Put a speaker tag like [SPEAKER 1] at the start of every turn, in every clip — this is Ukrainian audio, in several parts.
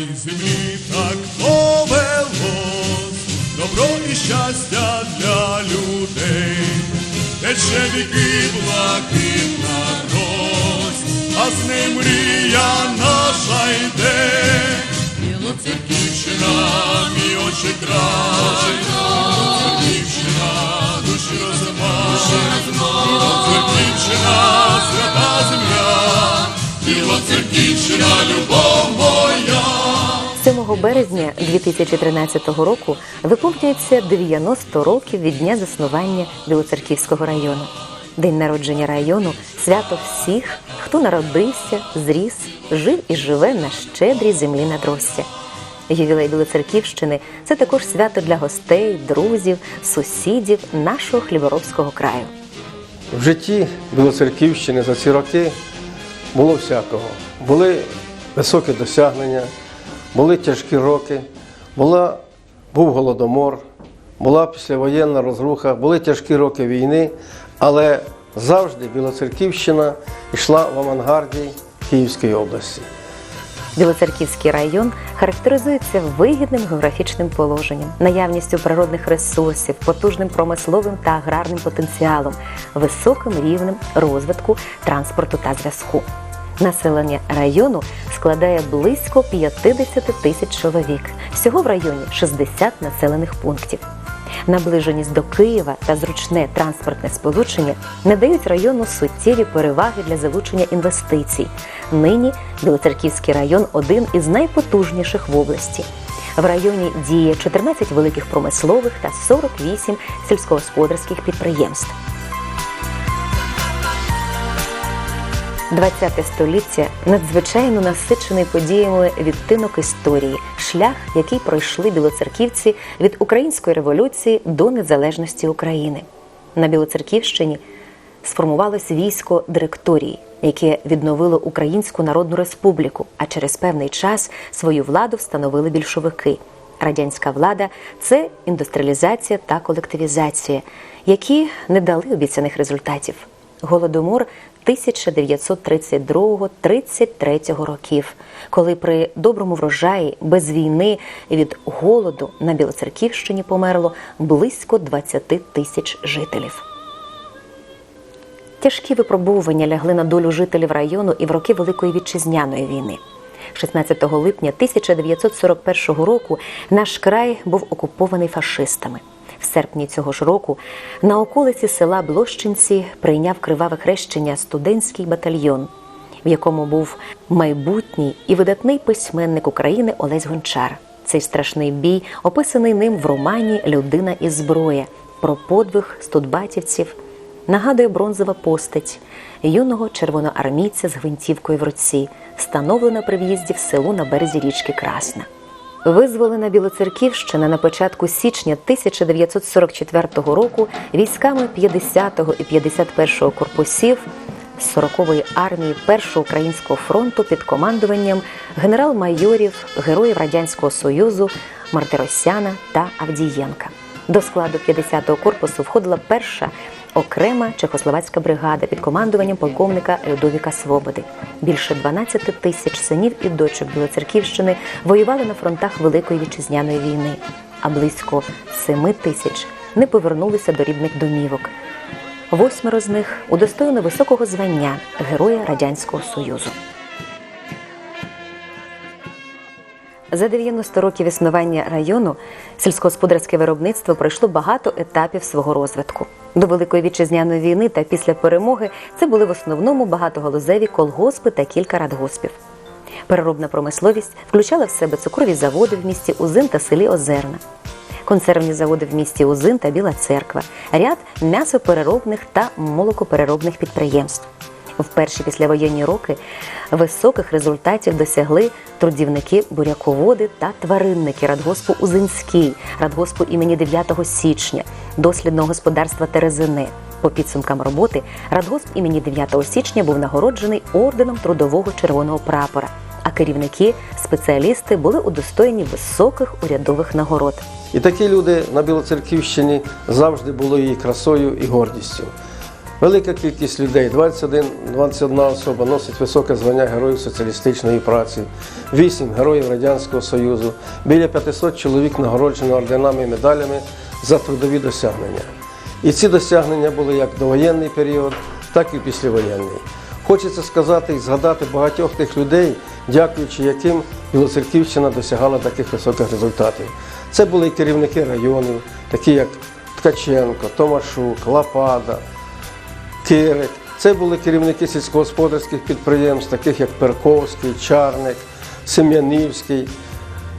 [SPEAKER 1] нашій землі так повелось, добро і щастя для людей, тече віки блакитна гроз, а з ним мрія наша йде. Білоцерківщина, мій очі край, Білоцерківщина, душі розмай, Білоцерківщина, свята земля, Білоцерківщина, любов моя.
[SPEAKER 2] 7 березня 2013 року виповнюється 90 років від дня заснування Білоцерківського району. День народження району свято всіх, хто народився, зріс, жив і живе на щедрій землі надростя. Ювілей Білоцерківщини це також свято для гостей, друзів, сусідів нашого Хліборобського краю.
[SPEAKER 3] В житті Білоцерківщини за ці роки було всякого. Були високі досягнення, були тяжкі роки, була, був голодомор, була післявоєнна розруха, були тяжкі роки війни, але завжди Білоцерківщина йшла в авангарді Київської області.
[SPEAKER 2] Білоцерківський район характеризується вигідним географічним положенням, наявністю природних ресурсів, потужним промисловим та аграрним потенціалом, високим рівнем розвитку транспорту та зв'язку. Населення району складає близько 50 тисяч чоловік. Всього в районі 60 населених пунктів. Наближеність до Києва та зручне транспортне сполучення надають району суттєві переваги для залучення інвестицій. Нині Білоцерківський район один із найпотужніших в області. В районі діє 14 великих промислових та 48 сільськогосподарських підприємств. 20 століття надзвичайно насичений подіями відтинок історії, шлях, який пройшли білоцерківці від української революції до незалежності України. На Білоцерківщині сформувалось військо директорії, яке відновило Українську Народну Республіку, а через певний час свою владу встановили більшовики. Радянська влада це індустріалізація та колективізація, які не дали обіцяних результатів. Голодомор 1932-33 років, коли при доброму врожаї без війни від голоду на Білоцерківщині померло близько 20 тисяч жителів. Тяжкі випробовування лягли на долю жителів району і в роки Великої вітчизняної війни. 16 липня 1941 року наш край був окупований фашистами. В серпні цього ж року на околиці села Блощинці прийняв криваве хрещення студентський батальйон, в якому був майбутній і видатний письменник України Олесь Гончар. Цей страшний бій описаний ним в романі Людина і зброя про подвиг студбатівців. Нагадує бронзова постать юного червоноармійця з гвинтівкою в руці, встановлена при в'їзді в село на березі річки Красна. Визволена Білоцерківщина на початку січня 1944 року військами 50-го і 51-го корпусів 40-ї армії Першого українського фронту під командуванням генерал-майорів, героїв Радянського Союзу Мартиросяна та Авдієнка. До складу 50-го корпусу входила перша окрема чехословацька бригада під командуванням полковника Людовіка Свободи. Більше 12 тисяч синів і дочок Білоцерківщини воювали на фронтах Великої вітчизняної війни, а близько 7 тисяч не повернулися до рідних домівок. Восьмеро з них удостоєно високого звання Героя Радянського Союзу. За 90 років існування району сільськогосподарське виробництво пройшло багато етапів свого розвитку. До Великої вітчизняної війни та після перемоги це були в основному багатогалузеві колгоспи та кілька радгоспів. Переробна промисловість включала в себе цукрові заводи в місті Узин та селі Озерна, консервні заводи в місті Узин та Біла Церква, ряд м'ясопереробних та молокопереробних підприємств. В перші післявоєнні роки високих результатів досягли трудівники буряководи та тваринники радгоспу Узинський, радгоспу імені 9 січня, дослідного господарства Терезине. По підсумкам роботи радгосп імені 9 січня був нагороджений орденом трудового червоного прапора. А керівники, спеціалісти були удостоєні високих урядових нагород.
[SPEAKER 3] І такі люди на Білоцерківщині завжди були її красою і гордістю. Велика кількість людей, 21, 21 особа носить високе звання Героїв соціалістичної праці, 8 героїв Радянського Союзу, біля 500 чоловік нагороджено орденами і медалями за трудові досягнення. І ці досягнення були як довоєнний період, так і післявоєнний. Хочеться сказати і згадати багатьох тих людей, дякуючи яким Білоцерківщина досягала таких високих результатів. Це були керівники районів, такі як Ткаченко, Томашук, Лапада, Кирик. Це були керівники сільськогосподарських підприємств, таких як Перковський, Чарник, Сем'янівський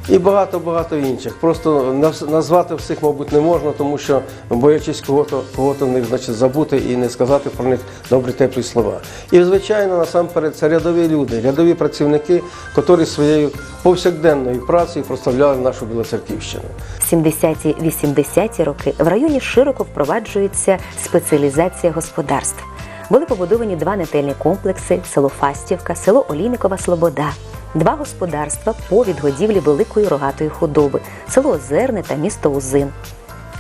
[SPEAKER 3] і багато-багато інших. Просто назвати всіх, мабуть, не можна, тому що боячись кого-то, кого-то в них значить, забути і не сказати про них добрі теплі слова. І, звичайно, насамперед, це рядові люди, рядові працівники, котрі своєю повсякденною працею проставляли нашу Білоцерківщину.
[SPEAKER 2] В 70-80-ті роки в районі широко впроваджується спеціалізація господарств. Були побудовані два нетельні комплекси село Фастівка, село Олійникова Слобода, два господарства по відгодівлі великої рогатої худоби, село Озерне та місто Узин.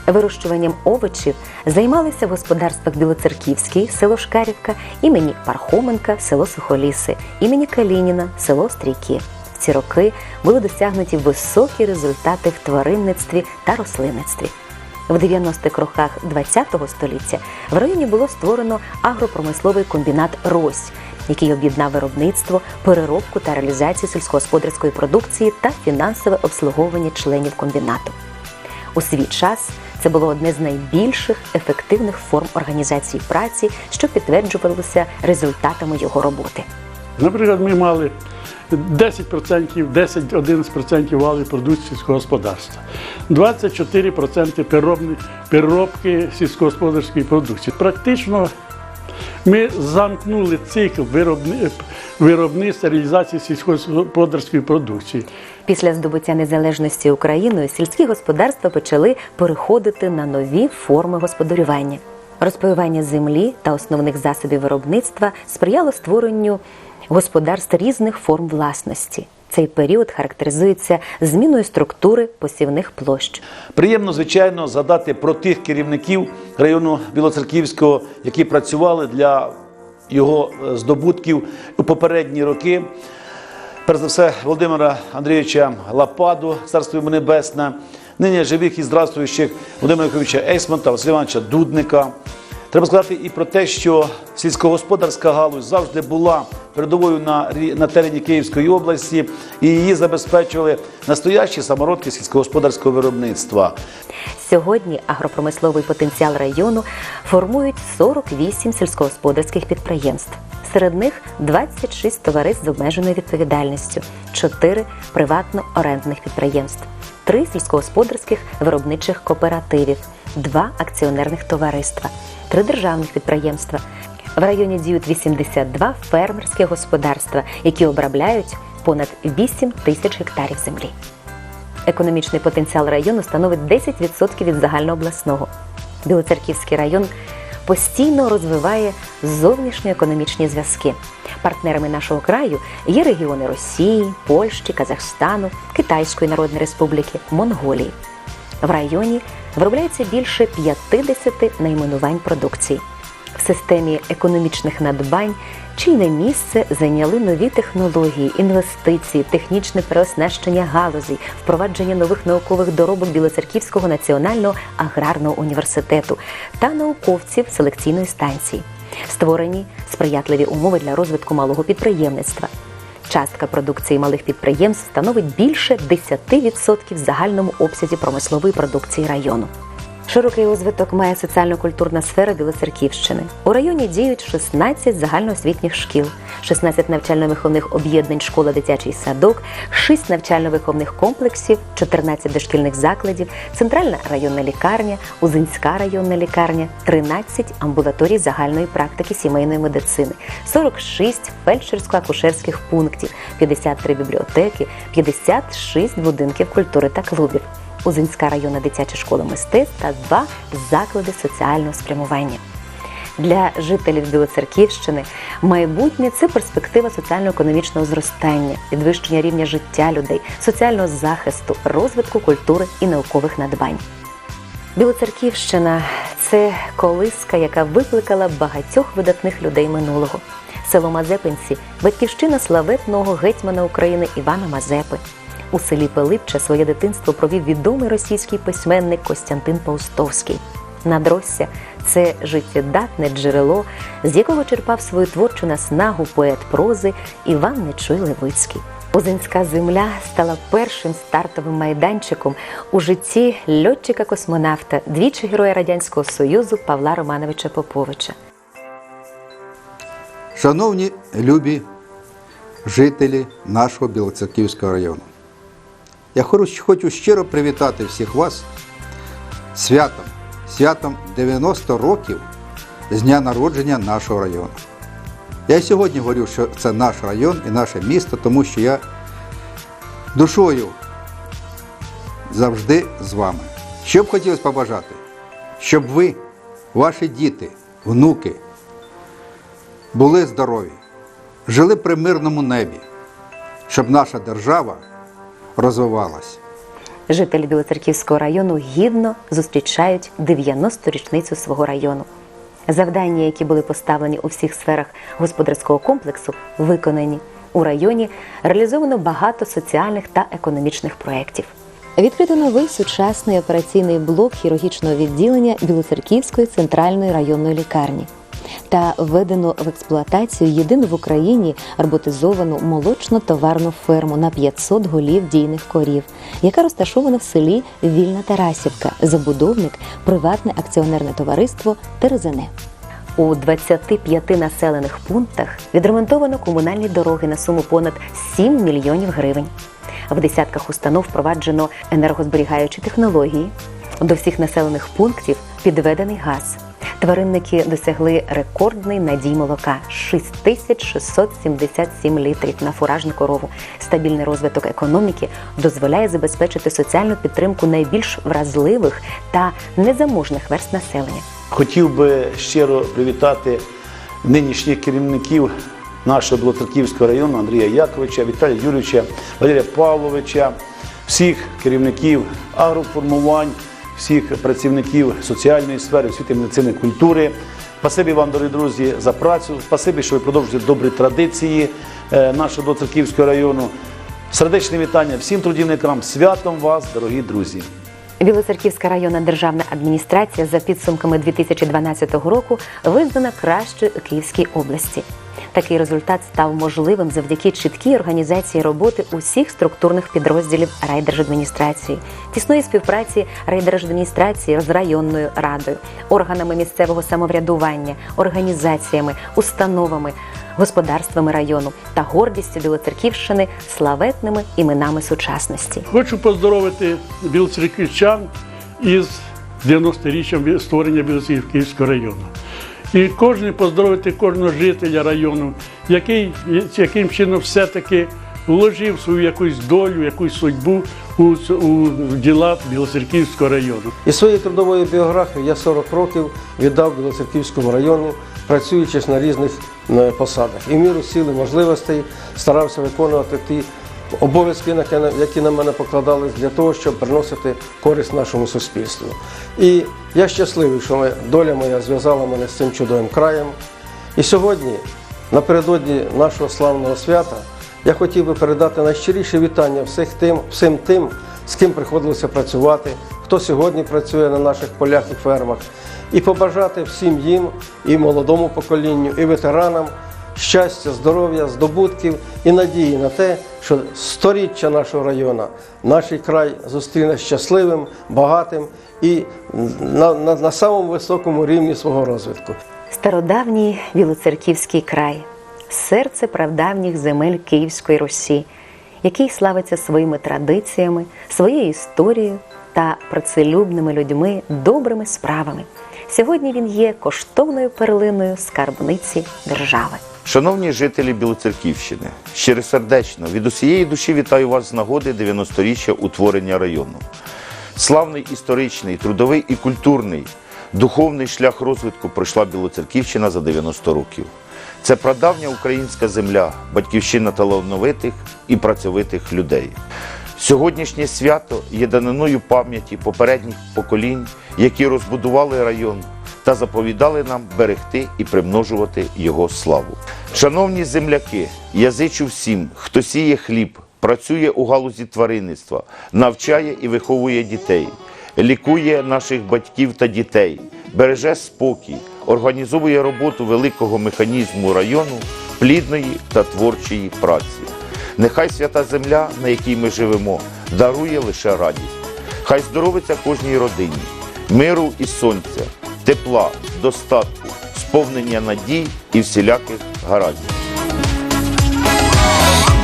[SPEAKER 2] Вирощуванням овочів займалися в господарствах Білоцерківський, село Шкарівка, імені Пархоменка, село Сухоліси, імені Калініна, село Стрійки. В ці роки були досягнуті високі результати в тваринництві та рослинництві. В 90-х роках ХХ століття в районі було створено агропромисловий комбінат Рось, який об'єднав виробництво, переробку та реалізацію сільськогосподарської продукції та фінансове обслуговування членів комбінату. У свій час це було одне з найбільших ефективних форм організації праці, що підтверджувалося результатами його роботи.
[SPEAKER 4] Наприклад, ми мали 10%, 10-11% валової продукції сільського господарства, 24% переробни- переробки сільськогосподарської продукції. Практично ми замкнули цикл виробни- виробництва реалізації сільськогосподарської продукції.
[SPEAKER 2] Після здобуття незалежності Україною сільські господарства почали переходити на нові форми господарювання. Розпаювання землі та основних засобів виробництва сприяло створенню господарств різних форм власності. Цей період характеризується зміною структури посівних площ.
[SPEAKER 5] Приємно, звичайно, згадати про тих керівників району Білоцерківського, які працювали для його е, здобутків у попередні роки. Перш за все, Володимира Андрійовича Лападу, царство йому небесне, нині живих і здравствуючих Володимира Яковича Ейсмонта, Василя Івановича Дудника. Треба сказати і про те, що сільськогосподарська галузь завжди була передовою на, на терені Київської області, і її забезпечували настоящі самородки сільськогосподарського виробництва.
[SPEAKER 2] Сьогодні агропромисловий потенціал району формують 48 сільськогосподарських підприємств. Серед них 26 товариств з обмеженою відповідальністю, 4 приватно-орендних підприємств, 3 сільськогосподарських виробничих кооперативів, 2 акціонерних товариства, 3 державних підприємства. В районі діють 82 фермерські господарства, які обробляють понад 8 тисяч гектарів землі. Економічний потенціал району становить 10% від загальнообласного. Білоцерківський район постійно розвиває зовнішньоекономічні зв'язки. Партнерами нашого краю є регіони Росії, Польщі, Казахстану, Китайської Народної Республіки, Монголії. В районі виробляється більше 50 найменувань продукції. В системі економічних надбань чийне місце зайняли нові технології, інвестиції, технічне переоснащення галузей, впровадження нових наукових доробок Білоцерківського національного аграрного університету та науковців селекційної станції. Створені сприятливі умови для розвитку малого підприємництва. Частка продукції малих підприємств становить більше 10% в загальному обсязі промислової продукції району. Широкий розвиток має соціально-культурна сфера Білоцерківщини. У районі діють 16 загальноосвітніх шкіл, 16 навчально-виховних об'єднань школа дитячий садок, 6 навчально-виховних комплексів, 14 дошкільних закладів, центральна районна лікарня, Узинська районна лікарня, 13 амбулаторій загальної практики сімейної медицини, 46 фельдшерсько-акушерських пунктів, 53 бібліотеки, 56 будинків культури та клубів. Узинська районна дитяча школа мистецтв та два заклади соціального спрямування. Для жителів Білоцерківщини майбутнє це перспектива соціально-економічного зростання, підвищення рівня життя людей, соціального захисту, розвитку культури і наукових надбань. Білоцерківщина це колиска, яка викликала багатьох видатних людей минулого. Село Мазепинці батьківщина славетного гетьмана України Івана Мазепи. У селі Пилипче своє дитинство провів відомий російський письменник Костянтин Паустовський. Надросся це життєдатне джерело, з якого черпав свою творчу наснагу поет прози Іван Нечуй Левицький. Озинська земля стала першим стартовим майданчиком у житті льотчика-космонавта, двічі героя Радянського Союзу Павла Романовича Поповича.
[SPEAKER 6] Шановні любі жителі нашого Білоцерківського району, я хочу щиро привітати всіх вас святом, святом 90 років з дня народження нашого району. Я сьогодні говорю, що це наш район і наше місто, тому що я душою завжди з вами. Що б хотілося побажати? Щоб ви, ваші діти, внуки, були здорові, жили при мирному небі, щоб наша держава розвивалась.
[SPEAKER 2] Жителі Білоцерківського району гідно зустрічають 90-ту річницю свого району. Завдання, які були поставлені у всіх сферах господарського комплексу, виконані. У районі реалізовано багато соціальних та економічних проєктів. Відкрито новий сучасний операційний блок хірургічного відділення Білоцерківської центральної районної лікарні та введено в експлуатацію єдину в Україні роботизовану молочно-товарну ферму на 500 голів дійних корів, яка розташована в селі Вільна Тарасівка, забудовник приватне акціонерне товариство Терезене. У 25 населених пунктах відремонтовано комунальні дороги на суму понад 7 мільйонів гривень. В десятках установ впроваджено енергозберігаючі технології. До всіх населених пунктів підведений газ. Тваринники досягли рекордний надій молока 6677 літрів на фуражну корову. Стабільний розвиток економіки дозволяє забезпечити соціальну підтримку найбільш вразливих та незаможних верст населення.
[SPEAKER 5] Хотів би щиро привітати нинішніх керівників нашого Білоцерківського району Андрія Яковича, Віталія Юрійовича, Валерія Павловича, всіх керівників агроформувань, всіх працівників соціальної сфери, освіти, медицини, культури. Спасибі вам, дорогі друзі, за працю. Спасибі, що ви продовжуєте добрі традиції е, нашого Білоцерківського району. Сердечне вітання всім трудівникам. Святом вас, дорогі друзі!
[SPEAKER 2] Білоцерківська районна державна адміністрація за підсумками 2012 року визнана кращою у Київській області. Такий результат став можливим завдяки чіткій організації роботи усіх структурних підрозділів райдержадміністрації, тісної співпраці райдержадміністрації з районною радою, органами місцевого самоврядування, організаціями, установами, господарствами району та гордістю Білоцерківщини славетними іменами сучасності.
[SPEAKER 4] Хочу поздоровити білоцерківчан із 90-річчям створення Білоцерківського району. І кожен поздоровити кожного жителя району, який яким чином все-таки вложив свою якусь долю, якусь судьбу у, у діла Білоцерківського району.
[SPEAKER 3] І своєю трудовою біографією я 40 років віддав Білоцерківському району, працюючи на різних е, посадах. І в міру сили можливостей старався виконувати ті обов'язки, які- на мене покладались для того, щоб приносити користь нашому суспільству. І я щасливий, що доля моя зв'язала мене з цим чудовим краєм. І сьогодні, напередодні нашого славного свята, я хотів би передати найщиріше вітання всіх тим, всім тим, з ким приходилося працювати, хто сьогодні працює на наших полях і фермах, і побажати всім їм, і молодому поколінню, і ветеранам щастя, здоров'я, здобутків і надії на те, що сторіччя нашого району, наш край зустріне щасливим, багатим і на, на, на самому високому рівні свого розвитку.
[SPEAKER 2] Стародавній Білоцерківський край, серце прадавніх земель Київської Русі, який славиться своїми традиціями, своєю історією та працелюбними людьми, добрими справами. Сьогодні він є коштовною перлиною скарбниці держави.
[SPEAKER 7] Шановні жителі Білоцерківщини, щиросердечно від усієї душі вітаю вас з нагоди 90-річчя утворення району. Славний історичний, трудовий і культурний, духовний шлях розвитку пройшла Білоцерківщина за 90 років. Це прадавня українська земля, батьківщина талановитих і працьовитих людей. Сьогоднішнє свято є даниною пам'яті попередніх поколінь, які розбудували район та заповідали нам берегти і примножувати його славу. Шановні земляки, я зичу всім, хто сіє хліб, працює у галузі тваринництва, навчає і виховує дітей, лікує наших батьків та дітей, береже спокій, організовує роботу великого механізму району, плідної та творчої праці. Нехай свята земля, на якій ми живемо, дарує лише радість. Хай здоровиться кожній родині, миру і сонця, тепла, достатку, сповнення надій і всіляких гараздів.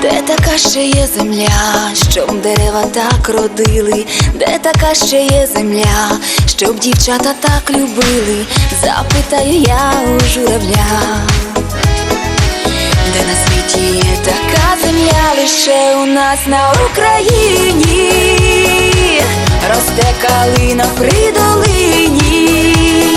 [SPEAKER 8] Де така ще є земля, щоб дерева так родили, де така ще є земля, щоб дівчата так любили, запитаю я у журавля. Де на світі є така земля, лише у нас на Україні, росте калина при долині,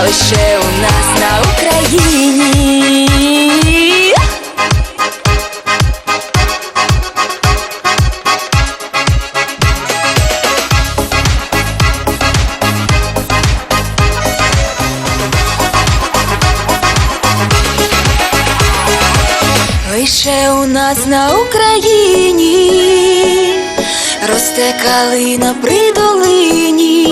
[SPEAKER 8] лише у нас на Україні. Лише у нас на Україні росте калина при долині,